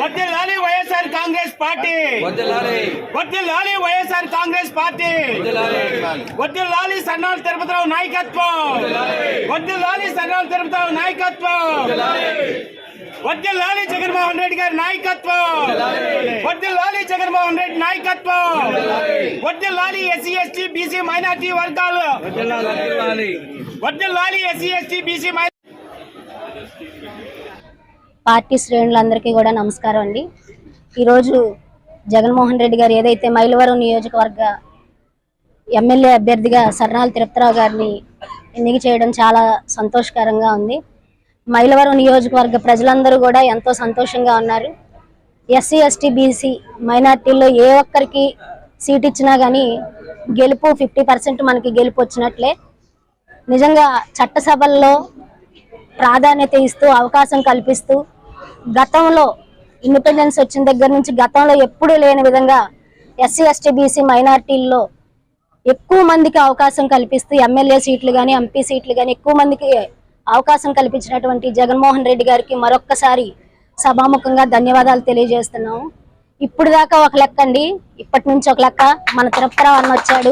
వర్దిల్లాలి వైఎస్ఆర్ కాంగ్రెస్ పార్టీ వద్దలాలి వర్దిల్లాలి వైఎస్ఆర్ కాంగ్రెస్ పార్టీ వద్దలాలి వర్దిల్లాలి సన్నాలు తిరుపతిరావు నాయకత్వం వర్దిల్లాలి సన్నాలు తిరుపతిరావు నాయకత్వం వర్దిల్లాలి జగన్మోహన్ రెడ్డి గారి నాయకత్వం వర్దిల్లాలి జగన్మోహన్ రెడ్డి నాయకత్వం వర్దిల్లాలి ఎస్సీ ఎస్టీ బీసీ మైనార్టీ వర్గాలు వద్దలాలి వర్దిల్లాలి SC ST BC minority party శ్రేణులందరికీ కూడా నమస్కారం అండి. ఈరోజు జగన్మోహన్ రెడ్డి గారు ఏదైతే మైలవరం నియోజకవర్గ ఎమ్మెల్యే అభ్యర్థిగా సర్నాల తిరుపతిరావు గారిని ఎన్నిక చేయడం చాలా సంతోషకరంగా ఉంది. మైలవరం నియోజకవర్గ ప్రజలందరూ కూడా ఎంతో సంతోషంగా ఉన్నారు. ఎస్సీ ఎస్టీ బీసీ మైనార్టీల్లో ఏ ఒక్కరికి సీట్ ఇచ్చినా కానీ గెలుపు ఫిఫ్టీ పర్సెంట్ మనకి గెలుపు వచ్చినట్లే. నిజంగా చట్టసభల్లో ప్రాధాన్యత ఇస్తూ అవకాశం కల్పిస్తూ గతంలో ఇండిపెండెన్స్ వచ్చిన దగ్గర నుంచి గతంలో ఎప్పుడూ లేని విధంగా ఎస్సీ ఎస్టీ బీసీ మైనార్టీల్లో ఎక్కువ మందికి అవకాశం కల్పిస్తూ ఎమ్మెల్యే సీట్లు కానీ ఎంపీ సీట్లు కానీ ఎక్కువ మందికి అవకాశం కల్పించినటువంటి జగన్మోహన్ రెడ్డి గారికి మరొక్కసారి సభాముఖంగా ధన్యవాదాలు తెలియజేస్తున్నాము. ఇప్పుడు దాకా ఒక లెక్క అండి. ఇప్పటి నుంచి ఒక లెక్క. మన తిరుపతిరావు అన్న వచ్చాడు.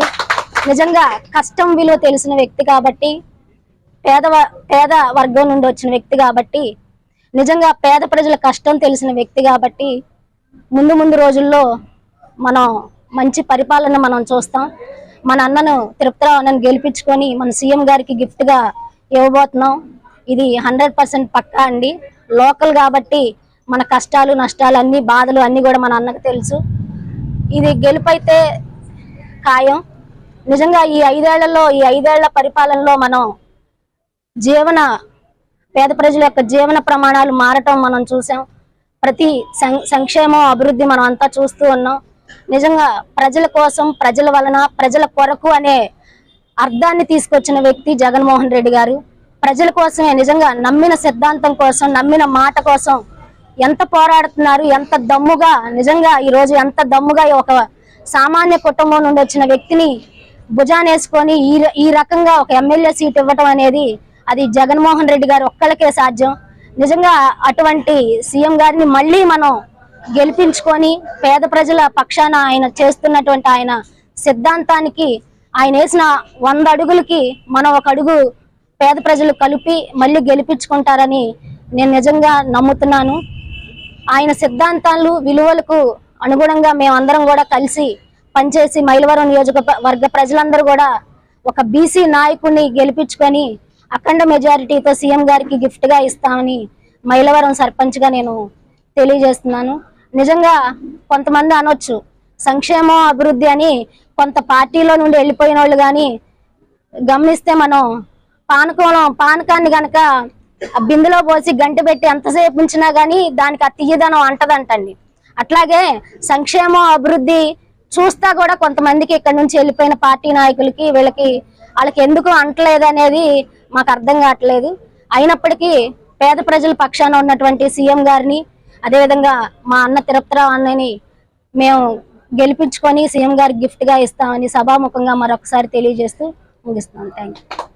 నిజంగా కష్టం విలువ తెలిసిన వ్యక్తి కాబట్టి పేద వ- పేద వర్గం నుండి వచ్చిన వ్యక్తి కాబట్టి నిజంగా పేద ప్రజల కష్టం తెలిసిన వ్యక్తి కాబట్టి ముందు ముందు రోజుల్లో మనం మంచి పరిపాలన మనం చూస్తాం. మన అన్నను తిరుపతిరావు అన్నను గెలిపించుకొని మన సీఎం గారికి గిఫ్ట్గా ఇవ్వబోతున్నాం. ఇది హండ్రెడ్ పర్సెంట్ పక్కా అండి. లోకల్ కాబట్టి మన కష్టాలు నష్టాలు అన్ని బాధలు అన్నీ కూడా మన అన్నకు తెలుసు. ఇది గెలుపైతే ఖాయం. నిజంగా ఈ ఐదేళ్ళలో ఈ ఐదేళ్ళ పరిపాలనలో మనం జీవన పేద ప్రజల యొక్క జీవన ప్రమాణాలు మారటం మనం చూసాం. ప్రతి సం- సంక్షేమం అభివృద్ధి మనం అంతా చూస్తూ ఉన్నాం. నిజంగా ప్రజల కోసం ప్రజల వలన ప్రజల కొరకు అనే అర్థాన్ని తీసుకొచ్చిన వ్యక్తి జగన్మోహన్ రెడ్డి గారు. ప్రజల కోసమే నిజంగా నమ్మిన సిద్ధాంతం కోసం నమ్మిన మాట కోసం ఎంత పోరాడుతున్నారు ఎంత దమ్ముగా నిజంగా ఈ రోజు ఎంత దమ్ముగా ఒక సామాన్య కుటుంబం నుండి వచ్చిన వ్యక్తిని భుజానేసుకొని ఈ ఈ రకంగా ఒక ఎమ్మెల్యే సీట్ ఇవ్వటం అనేది అది జగన్మోహన్ రెడ్డి గారు ఒక్కళ్ళకే సాధ్యం. నిజంగా అటువంటి సీఎం గారిని మళ్ళీ మనం గెలిపించుకొని పేద ప్రజల పక్షాన ఆయన చేస్తున్నటువంటి ఆయన సిద్ధాంతానికి ఆయన వేసిన వంద అడుగులకి మనం ఒక అడుగు పేద ప్రజలు కలిపి మళ్ళీ గెలిపించుకుంటారని నేను నిజంగా నమ్ముతున్నాను. ఆయన సిద్ధాంతాలు విలువలకు అనుగుణంగా మేమందరం కూడా కలిసి పనిచేసి మైలవరం నియోజకవర్గ ప్రజలందరూ కూడా ఒక బీసీ నాయకుడిని గెలిపించుకొని అఖండ మెజారిటీతో సీఎం గారికి గిఫ్ట్గా గా ఇస్తామని మైలవరం సర్పంచ్గా నేను తెలియజేస్తున్నాను. నిజంగా కొంతమంది అనొచ్చు. సంక్షేమం అభివృద్ధి అని కొంత పార్టీలో నుండి వెళ్ళిపోయిన వాళ్ళు కానీ గమనిస్తే మనం పానకంలో పానకాన్ని గనక ఆ బిందులో పోసి గంట పెట్టి ఎంతసేపు ఉంచినా కానీ దానికి ఆ తీయదనం అంటదంటండి. అట్లాగే సంక్షేమం అభివృద్ధి చూస్తా కూడా కొంతమందికి ఇక్కడ నుంచి వెళ్ళిపోయిన పార్టీ నాయకులకి వీళ్ళకి వాళ్ళకి ఎందుకు అంటలేదు అనేది మాకు అర్థం కావట్లేదు. అయినప్పటికీ పేద ప్రజల పక్షాన ఉన్నటువంటి సీఎం గారిని అదేవిధంగా మా అన్న తిరుపతిరావు అన్నని మేము గెలిపించుకొని సీఎం గారికి గిఫ్ట్గా ఇస్తామని సభాముఖంగా మరొకసారి తెలియజేస్తూ ముగిస్తున్నాం. Thank you